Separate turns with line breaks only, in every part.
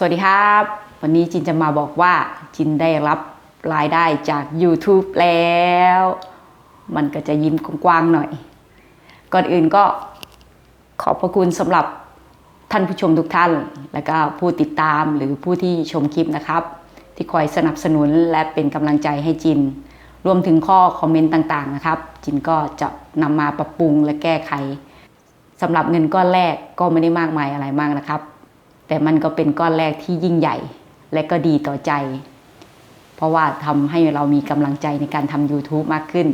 สวัสดีครับ วันนี้จินจะมาบอกว่าจินได้รับรายได้จาก YouTube แล้ว มันก็จะยิ้มกว้างๆหน่อย ก่อนอื่นก็ขอบพระคุณสำหรับท่านผู้ชมทุกท่าน และก็ผู้ติดตามหรือผู้ที่ชมคลิปนะครับ ที่คอยสนับสนุนและเป็นกำลังใจให้จิน รวมถึงข้อคอมเมนต์ต่างๆนะครับ จินก็จะนำมาปรับปรุงและแก้ไขสำหรับเงินก้อนแรกก็ไม่ได้มากมายอะไรมากนะครับ แต่มันก็เป็นก้อนแรกที่ยิ่งใหญ่ และก็ดีต่อใจ เพราะว่าทำให้เรามีกำลังใจในการทำ YouTube มากขึ้น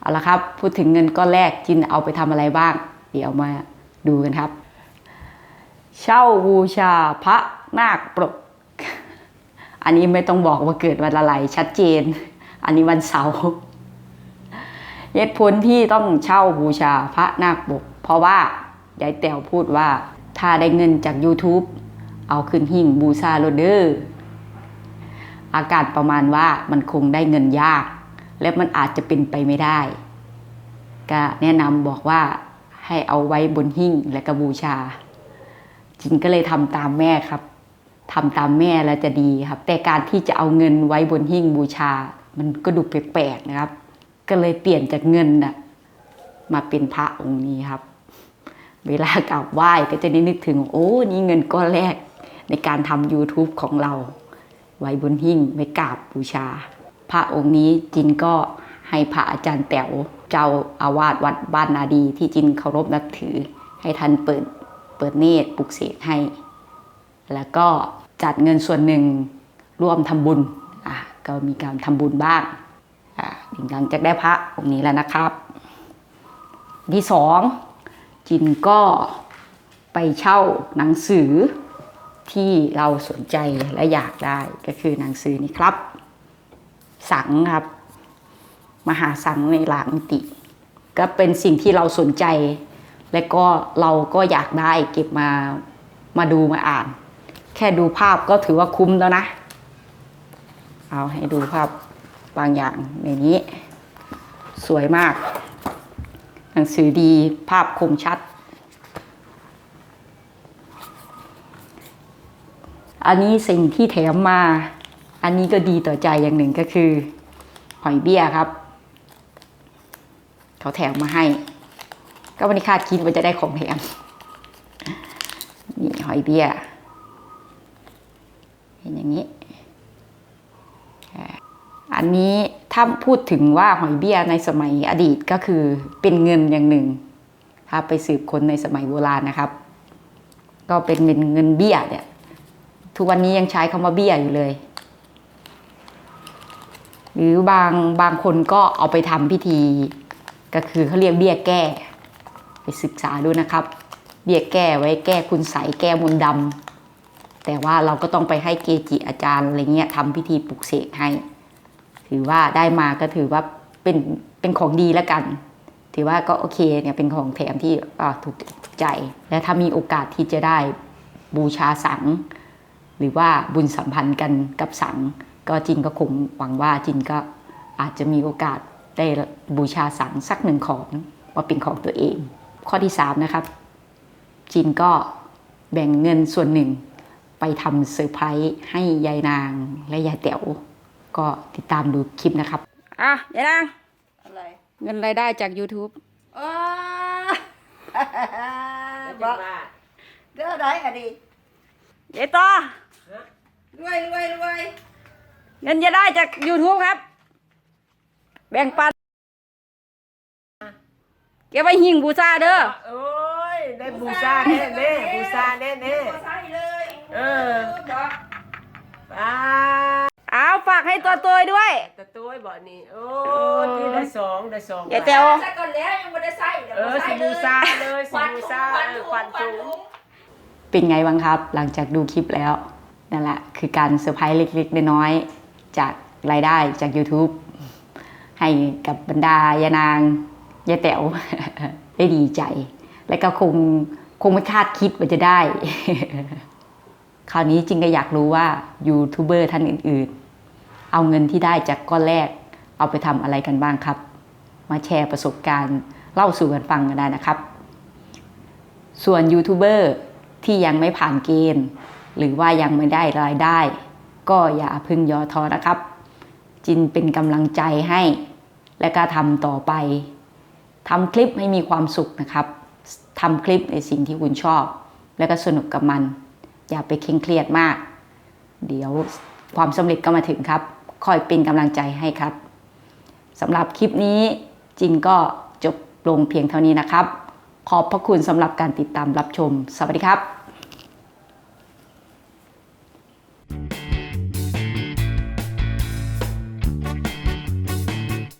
เอาละครับพูดถึงเงินก้อนแรกจินเอาไปทำอะไรบ้าง เดี๋ยวมาดูกันครับ เช่าบูชาพระนาคปรก อันนี้ไม่ต้องบอกว่าเกิดวันอะไรชัดเจน อันนี้วันเสาร์เหตุผลที่ต้องเช่าบูชาพระนาคปกเพราะว่ายายแต๋วพูดว่า ถ้าได้เงินจาก YouTube เอาขึ้นหิ่งบูชาโรเดอร์อากาศประมาณว่ามันคงได้เงินยาก และมันอาจจะเป็นไปไม่ได้ ก็แนะนำบอกว่าให้เอาไว้บนหิ้งและก็บูชา จินก็เลยทำตามแม่ครับทำตามแม่แล้วจะดีครับ แต่การที่จะเอาเงินไว้บนหิ้งบูชา มันก็ดูแปลกๆนะครับ ก็เลยเปลี่ยนจากเงินน่ะมาเป็นพระองค์นี้ครับ เวลากราบไหว้ก็จะนึกถึง โอ้นี่เงินก้อนแรกในการทำ YouTube ของเรา ไว้บนหิ้งไว้กราบบูชา พระองค์นี้จินก็ให้พระอาจารย์แต๋วเจ้าอาวาสวัดบ้านนาดีที่จินเคารพนับถือ ให้ท่านเปิดเปิดเนตรปลุกเสกให้ แล้วก็จัดเงินส่วนหนึ่งร่วมทำบุญอะก็มีการทำบุญบ้างอะหลังจากได้พระองค์นี้แล้วนะครับ ที่สอง จินก็ไปเช่าหนังสือที่เราสนใจและอยากได้ก็คือหนังสือนี้ครับ สังครับ มหาสังในหลางมิติ ก็เป็นสิ่งที่เราสนใจ และก็เราก็อยากได้เก็บมามาดูมาอ่าน แค่ดูภาพก็ถือว่าคุ้มแล้วนะ เอาให้ดูภาพบางอย่างในนี้ สวยมาก นังสือดีภาพคมชัด อันนี้สิ่งที่แถมมา อันนี้ก็ดีต่อใจอย่างหนึ่งก็คือ หอยเบี้ยครับ เขาแถมมาให้ ก็ไม่ได้คาดคิดว่าจะได้ของแถมนี่หอยเบี้ย เห็นอย่างนี้ อันนี้ถ้าพูดถึงว่าหอยเบี้ยในสมัยอดีตก็คือเป็นเงินอย่างหนึ่งถ้าไปสืบคนในสมัยโบราณนะครับ ก็เป็นเงินเงินเบี้ยเนี่ยทุกวันนี้ยังใช้คำว่าเบี้ยอยู่เลย หรือบางบางคนก็เอาไปทำพิธี ก็คือเขาเรียกเบี้ยแก้ ไปศึกษาดูนะครับ เบี้ยแก้ไว้แก้คุณใสแก้มนดำแต่ว่าเราก็ต้องไปให้เกจิอาจารย์อะไรเงี้ยทำพิธีปลุกเสกให้ ถือว่าได้มาก็ถือว่าเป็นเป็นของดีแล้วกัน ถือว่าก็โอเคเนี่ยเป็นของแถมที่ถูกใจ และถ้ามีโอกาสที่จะได้บูชาสัง หรือว่าบุญสัมพันธ์กันกับสัง ก็จินก็คงหวังว่าจินก็อาจจะมีโอกาสได้บูชาสังสักหนึ่งของมาเป็นของตัวเอง ข้อที่สามนะครับจินก็แบ่งเงินส่วนหนึ่งไปทำเซอร์ไพรส์ให้ยายนางและยายแต๋ว ก็ติดตามดูคลิปนะครับ อะยายนาง
อะไร
เงินรายได้จาก YouTube
อ้า
บบอ
อก
ก
เด้อได้อะดิ
ยายต่อ
รวยรวยรวย
เงินจะได้จาก YouTube ครับ แบ่งปันเก็บไว้หิ้งบูชาเด้อ
โอ้ย ได้บูชาแน่แน่
ก
ให้ตัวตัวด้วย
ตะตุ้บ่นี่โอ้ที่ได้สองได้สอง
ยายแต๋ว
ใส่ก่อนแล้วยังไม่ได้ใส่ดี๋ยว
เออ
บ่ใสิ
บูชาเลยสิบูชาเออควันถุง
เป็นไงบ้างครับ หลังจากดูคลิปแล้วนั่นแหละคือการเซอร์ไพรส์เล็กๆน้อยๆจากรายได้จาก YouTube ให้กับบรรดายานางยายแต๋ว ได้ดีใจ และก็คงคงไม่คาดคิดว่าจะได้ คราวนี้จริงก็อยากรู้ว่ายูทูบเบอร์ท่านอื่นๆ เอาเงินที่ได้จากก้อนแรก เอาไปทำอะไรกันบ้างครับ มาแชร์ประสบการณ์เล่าสู่กันฟังกันได้นะครับ ส่วนยูทูบเบอร์ที่ยังไม่ผ่านเกณฑ์ หรือว่ายังไม่ได้รายได้ ก็อย่าพึ่งย่อท้อนะครับ จินเป็นกำลังใจให้ และก็ทำต่อไปทำคลิปให้มีความสุขนะครับทำคลิปในสิ่งที่คุณชอบ แล้วก็สนุกกับมัน อย่าไปเคร่งเครียดมาก เดี๋ยวความสำเร็จก็มาถึงครับ คอยเป็นกำลังใจให้ครับสำหรับคลิปนี้จินก็จบลงเพียงเท่านี้นะครับ ขอบพระคุณสำหรับการติดตามรับชม สวัสดีครับ